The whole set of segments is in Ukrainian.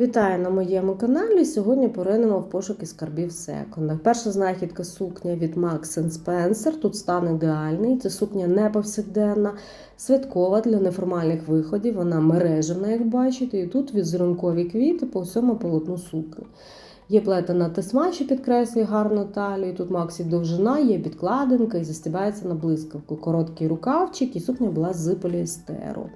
Вітаю на моєму каналі. Сьогодні поринемо в пошуки скарбів в секондах. Перша знахідка сукня від Max Spencer. Тут стан ідеальний. Це сукня не повсякденна, святкова для неформальних виходів. Вона мережевна, як бачите, і тут візерункові квіти по всьому полотну сукні. Є плетена тесьма, що підкреслює гарну талію. Тут максі довжина, є підкладинка і застібається на блискавку. Короткий рукавчик, і сукня була з поліестеру.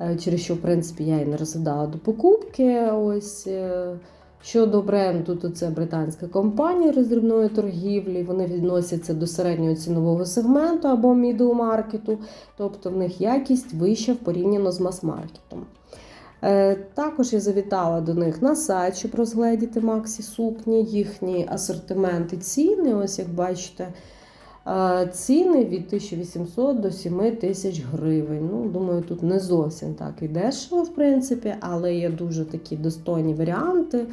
Е, через що, в принципі, я і не розглядала до покупки. Ось е, щодо бренду, то це британська компанія роздрібної торгівлі. Вони відносяться до середнього цінового сегменту або middle маркету, тобто в них якість вища в порівняно з мас-маркетом. Е, Також я завітала до них на сайт, щоб розгледіти Максі сукні, їхні асортименти ціни. Ось як бачите. Ціни від 1800 до 7000 гривень. Ну, думаю, тут не зовсім так і дешево, в принципі, але є дуже такі достойні варіанти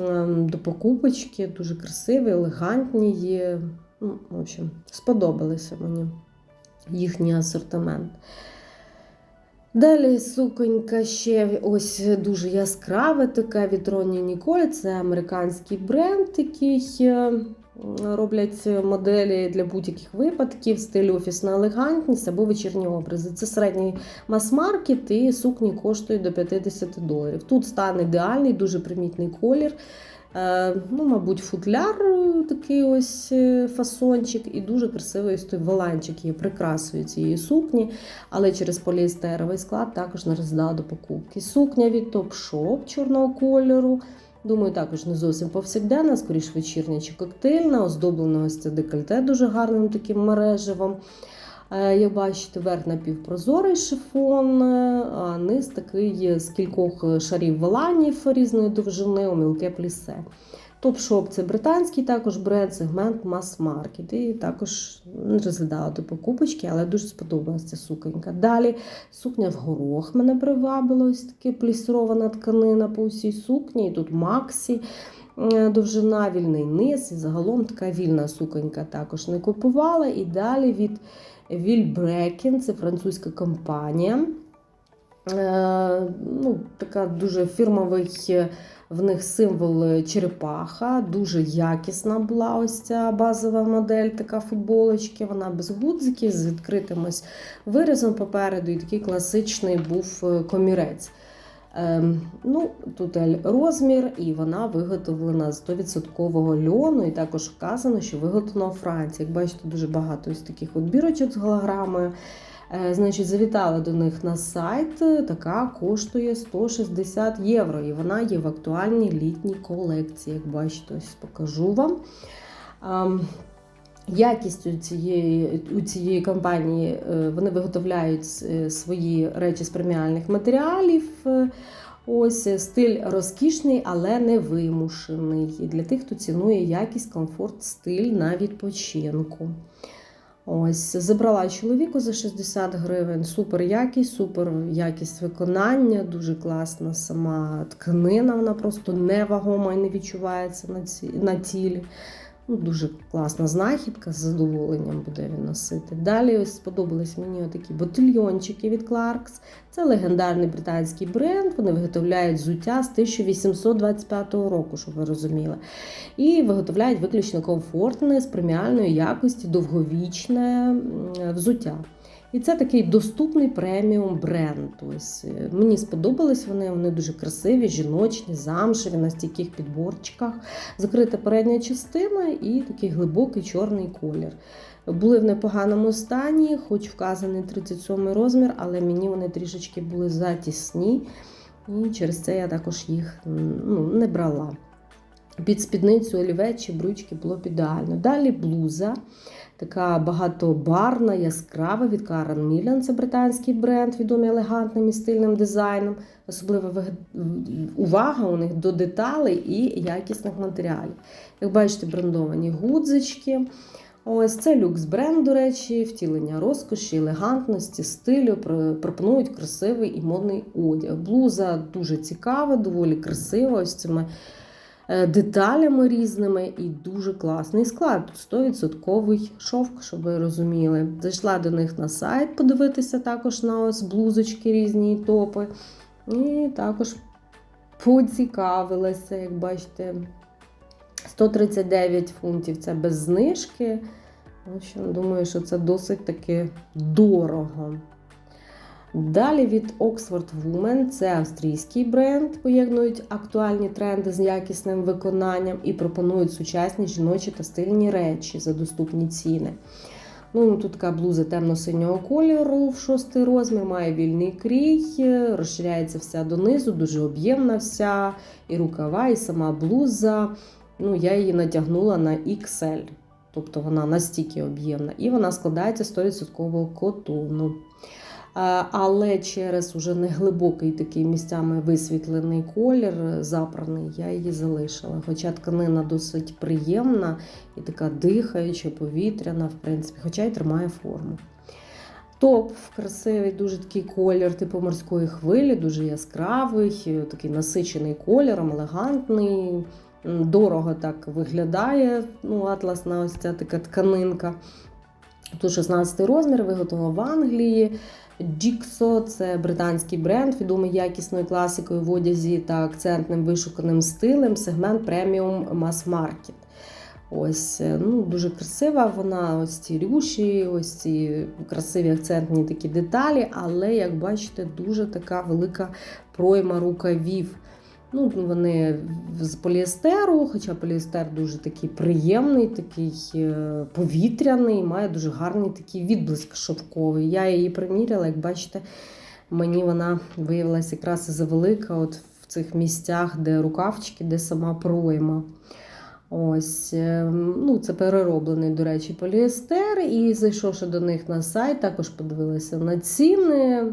ем, до покупочки, дуже красиві, елегантні є. Ну, в общем, сподобалися мені їхній асортимент. Далі суконька ще ось дуже яскрава, така від Ronnie Nicole. Це американський бренд, який е, роблять моделі для будь-яких випадків, стиль офісна елегантність або вечірні образи. Це середній мас-маркет і сукні коштують до 50 доларів. Тут стан ідеальний, дуже примітний колір. Е, Ну, Мабуть, футляр е, такий ось е, фасончик, і дуже красивий ось той воланчик є прикрасою цієї сукні, але через поліестеровий склад також не роздала до покупки. Сукня від Topshop чорного кольору. Думаю, також не зовсім повсякденна, скоріш вечірня чи коктейльна, оздоблена ось це декольте дуже гарним таким мережевим. Е, Як бачите, верх напівпрозорий шифон, е, а низ такий з кількох шарів воланів різної довжини у мілке плісе. Топ-шоп це британський також бренд, сегмент мас-маркет. І також не розглядала до покупочки, але дуже сподобалася ця суконька. Далі сукня в горох мене привабила, ось таке плісрована тканина по усій сукні. І тут Максі. е, Довжина, вільний низ, і загалом така вільна суконька також не купувала. І далі від Вільбрекен, це французька компанія. Е, ну, Така дуже фірмовий е, в них символ черепаха. Дуже якісна була ось ця базова модель, така футболочки. Вона без гудзиків, з відкритим ось вирізом попереду, і такий класичний був е, комірець. Ем, ну, тут розмір, і вона виготовлена з 100% льону, і також вказано, що виготовлена у Франції. Як бачите, дуже багато ось таких от бірочок з голограмою. Е, Значить, завітала до них на сайт, така коштує 160 євро. І вона є в актуальній літній колекції. Як бачите, ось покажу вам. Якість у цієї, у цієї компанії е, вони виготовляють е, свої речі з преміальних матеріалів. Е, Ось стиль розкішний, але не вимушений. І для тих, хто цінує якість, комфорт, стиль на відпочинку. Ось, забрала чоловіку за 60 гривень. Супер якість, супер якість виконання, дуже класна сама тканина. Вона просто невагома і не відчувається на, ці, на тілі. Ну, Дуже класна знахідка, з задоволенням буде він носити. Далі ось сподобались мені такі ботильйончики від Clarks. Це легендарний британський бренд. Вони виготовляють взуття з 1825 року, щоб ви розуміли. І виготовляють виключно комфортне, з преміальної якості, довговічне взуття. І це такий доступний преміум бренд. Ось е, Мені сподобались вони, вони дуже красиві, жіночні, замшеві, на стійких підборчиках, закрита передня частина і такий глибокий чорний колір. Були в непоганому стані, хоч вказаний 37 розмір, але мені вони трішечки були затісні, і через це я також їх ну, не брала. Під спідницю олівець чи брючки було б ідеально. Далі блуза. Така багатобарна, яскрава від Karen Millen, це британський бренд, відомий елегантним і стильним дизайном. Особлива увага у них до деталей і якісних матеріалів. Як бачите, брендовані гудзички. Ось це люкс бренд, до речі, втілення розкоші, елегантності, стилю. Пропонують красивий і модний одяг. Блуза дуже цікава, доволі красива. Ось цими деталями різними і дуже класний склад. 100% шовк, щоб ви розуміли. Зайшла до них на сайт подивитися також на ось блузочки різні топи. І також поцікавилася, як бачите. 139 фунтів це без знижки. В общем, думаю, що це досить таки дорого. Далі від Oxford Women це австрійський бренд, поєднують актуальні тренди з якісним виконанням і пропонують сучасні жіночі та стильні речі за доступні ціни. Ну, Тут така блуза темно-синього кольору в шостий розмір, має вільний крій, розширяється вся донизу, дуже об'ємна вся, і рукава, і сама блуза. Ну, Я її натягнула на XL, тобто вона настільки об'ємна, і вона складається 100% котону. Але через уже неглибокий такий місцями висвітлений колір, запраний, я її залишила. Хоча тканина досить приємна і така дихаюча, повітряна, в принципі, хоча й тримає форму. Топ красивий, дуже такий колір, типу морської хвилі, дуже яскравий, такий насичений кольором, елегантний, дорого так виглядає. ну, Атласна ось ця така тканинка. Тут 16 розмір, виготовлено в Англії. Jigsaw – це британський бренд, відомий якісною класикою в одязі та акцентним вишуканим стилем, сегмент преміум мас-маркет. Ось, ну, Дуже красива вона, ось ці рюші, ось ці красиві акцентні такі деталі, але, як бачите, дуже така велика пройма рукавів. Ну, Вони з поліестеру, хоча поліестер дуже такий приємний, такий е, повітряний, має дуже гарний такий відблиск шовковий. Я її приміряла, як бачите, мені вона виявилася якраз і завелика от в цих місцях, де рукавчики, де сама пройма. Ось, е, ну Це перероблений, до речі, поліестер. І зайшовши до них на сайт, також подивилася на ціни.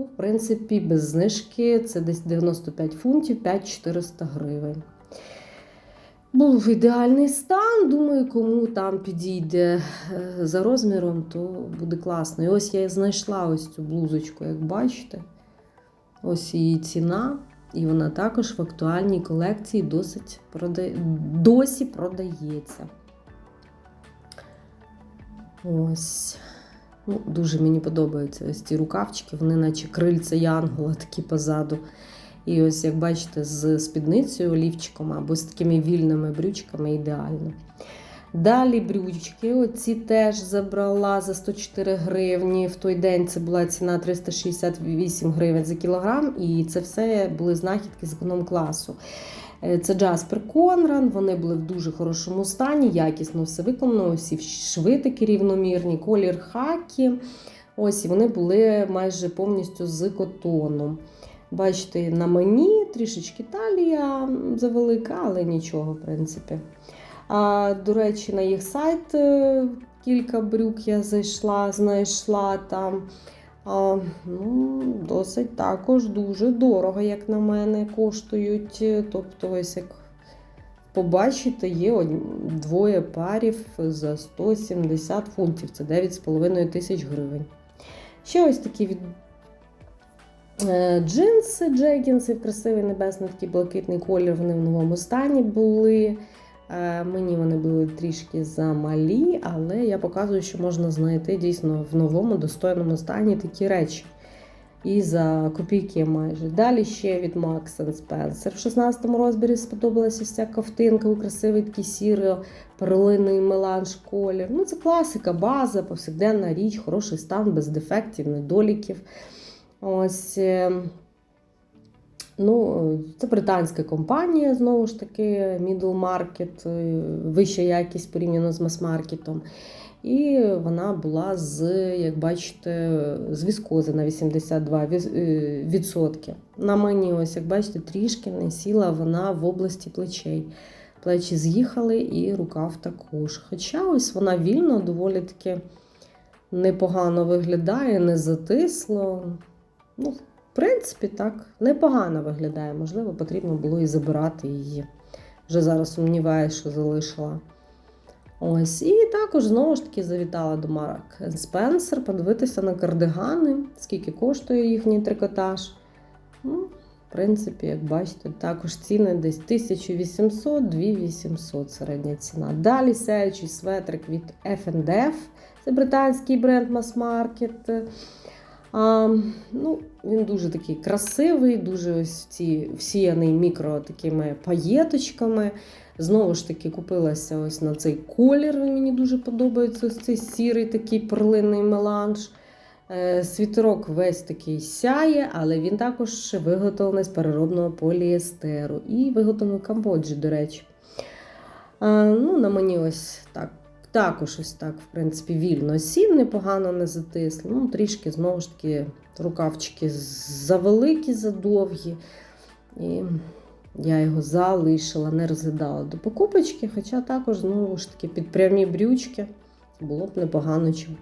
Ну, В принципі, без знижки це десь 95 фунтів 5400 гривень. Був ідеальний стан. Думаю, кому там підійде е, за розміром, то буде класно. І ось я знайшла ось цю блузочку, як бачите. Ось її ціна. І вона також в актуальній колекції досить прода... досі продається. Ось. Ну, Дуже мені подобаються ось ці рукавчики, вони наче крильця янгола такі позаду. І ось, як бачите, з спідницею олівчиком або з такими вільними брючками ідеально. Далі брючки, оці теж забрала за 104 гривні. В той день це була ціна 368 гривень за кілограм, і це все були знахідки з економ-класу. Е, це Джаспер Конран, вони були в дуже хорошому стані, якісно все виконано, всі шви такі рівномірні, колір хакі. Ось, і вони були майже повністю з котону. Бачите, на мені трішечки талія завелика, але нічого, в принципі. А, До речі, на їх сайт е, кілька брюк я зайшла, знайшла там. Ну, Досить також дуже дорого, як на мене, коштують. Тобто, ось як побачите, є двоє парів за 170 фунтів, це 9,5 тисяч гривень. Ще ось такі від е, джинси, джегінси, красивий небесний такий блакитний колір, вони в новому стані були. Е, мені вони були трішки замалі, але я показую, що можна знайти дійсно в новому достойному стані такі речі. І за копійки майже. Далі ще від Max Spencer. В 16 розмірі сподобалася ця ковтинка у красивий такий сіро перлиний меланж колір. Ну, Це класика, база, повсякденна річ, хороший стан, без дефектів, недоліків. Ось. Ну, Це британська компанія, знову ж таки, middle market, е, вища якість порівняно з мас-маркетом. І вона була з, як бачите, з віскози на 82%. Е, на мені, ось, як бачите, трішки не сіла вона в області плечей. Плечі з'їхали і рукав також. Хоча ось вона вільно, доволі таки непогано виглядає, не затисло. Ну, в принципі, так, непогано виглядає. Можливо, потрібно було і забирати її. Вже зараз сумніваюся, що залишила. Ось, І також, знову ж таки, завітала до Марк Спенсер подивитися на кардигани, скільки коштує їхній трикотаж. Ну, В принципі, як бачите, також ціни десь 1800-2800 середня ціна. Далі сяючий светрик від F&F, це британський бренд мас-маркет. А, ну, він дуже такий красивий, дуже ось ці всіяний мікро такими паєточками. Знову ж таки, купилася ось на цей колір. Він мені дуже подобається. Ось цей сірий такий перлинний меланж. Е, Світерок весь такий сяє, але він також виготовлений з переробного поліестеру і виготовлений в Камбоджі, до речі. А, ну, на мені ось так. Також ось так, в принципі, вільно сів, непогано не затисли. Ну, трішки, знову ж таки, рукавчики завеликі, задовгі. І я його залишила, не розглядала до покупочки, хоча також, знову ж таки, під прямі брючки було б непогано чим.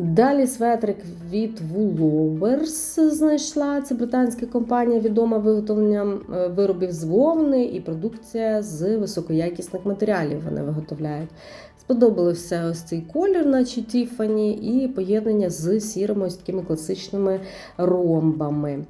Далі светрик від Woolworths знайшла. Це британська компанія, відома виготовленням е, виробів з вовни і продукція з високоякісних матеріалів вони виготовляють. Сподобався ось цей колір, наче Тіфані, і поєднання з сірими ось такими класичними ромбами.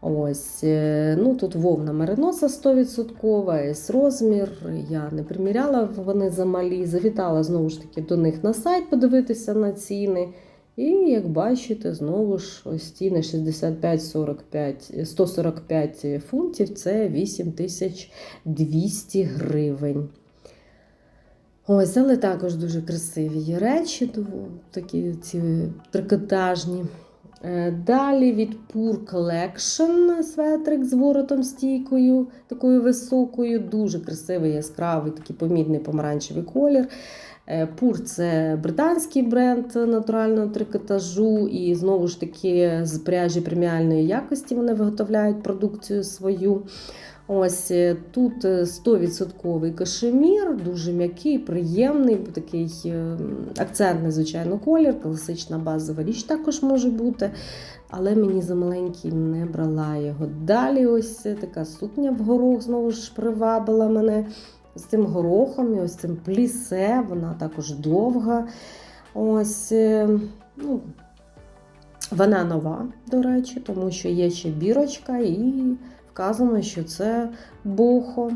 Ось, е, ну Тут вовна мериноса 100%, ес розмір. Я не приміряла, вони замалі. Завітала знову ж таки до них на сайт подивитися на ціни. І, як бачите, знову ж ось ціни 65-45, 145 фунтів це 8200 гривень. Ось, але також дуже красиві речі, такі ці трикотажні. Е, Далі від Pure Collection светрик з воротом стійкою, такою високою, дуже красивий, яскравий, такий помітний помаранчевий колір. Пур – це британський бренд натурального трикотажу, і знову ж таки з пряжі преміальної якості вони виготовляють продукцію свою. Ось е, тут 100% кашемір, дуже м'який, приємний, такий е, акцентний, звичайно, колір, класична базова річ також може бути. Але мені за маленький не брала його. Далі ось така сукня в горох знову ж привабила мене з цим горохом і ось цим плісе, вона також довга. Ось, е, ну, Вона нова, до речі, тому що є ще бірочка і вказано, що це бохо.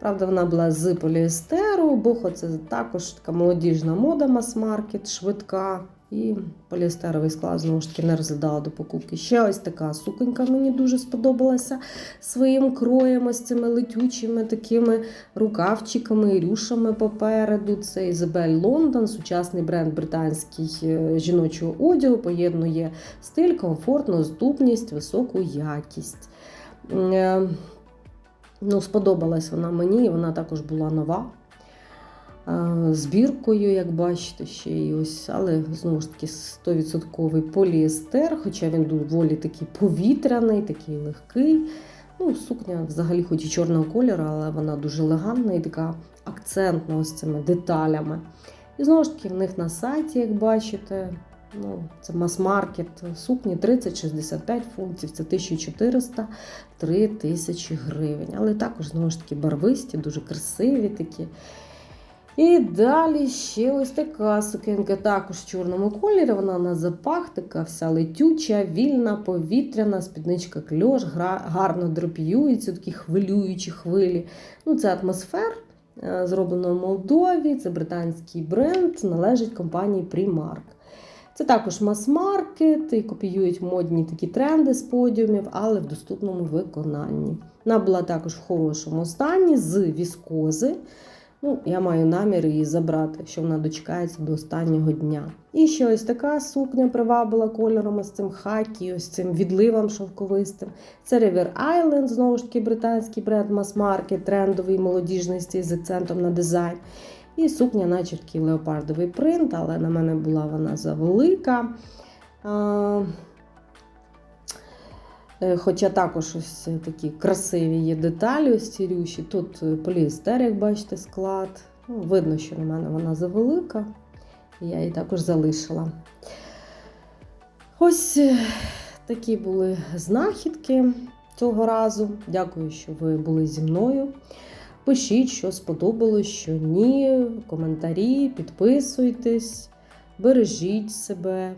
Правда, вона була з поліестеру. Бохо це також така молодіжна мода, мас-маркет, швидка. І поліестеровий склад, знову ж таки, не розглядала до покупки. Ще ось така суконька мені дуже сподобалася своїм кроєм, ось цими летючими такими рукавчиками і рюшами попереду. Це Ізабель Лондон, сучасний бренд британський е, жіночого одягу, поєднує стиль, комфорт, доступність, високу якість. Е, Ну, Сподобалась вона мені, вона також була нова. Е, Збіркою, як бачите, ще й ось, але знову ж таки 100% поліестер, хоча він доволі такий повітряний, такий легкий. Ну, Сукня взагалі хоч і чорного кольору, але вона дуже елегантна і така акцентна ось цими деталями. І знову ж таки, в них на сайті, як бачите, Ну, Це мас-маркет сукні 30-65 фунтів, це 1400-3 тисячі гривень. Але також, знову ж таки, барвисті, дуже красиві такі. І далі ще ось така сукенка, також в чорному кольорі. Вона на запах, така вся летюча, вільна, повітряна, спідничка кльош, гарно дропіюється, такі хвилюючі хвилі. Ну, Це атмосфер, е, зроблено в Молдові, це британський бренд, належить компанії Primark. Це також мас-маркет і копіюють модні такі тренди з подіумів, але в доступному виконанні. Вона була також в хорошому стані з віскози. Ну, Я маю намір її забрати, якщо вона дочекається до останнього дня. І ще ось така сукня привабила кольором з цим хакі, ось цим відливом шовковистим. Це River Island, знову ж таки, британський бренд мас-маркет, трендовий молодіжний з акцентом на дизайн. І сукня, наче такий леопардовий принт, але на мене була вона завелика. Е, хоча також ось такі красиві є деталі, ось ці рюші. Тут поліестер, як бачите, склад. Ну, Видно, що на мене вона завелика, я її також залишила. Ось е, такі були знахідки цього разу. Дякую, що ви були зі мною. Пишіть, що сподобалось, що ні, коментарі, підписуйтесь, бережіть себе.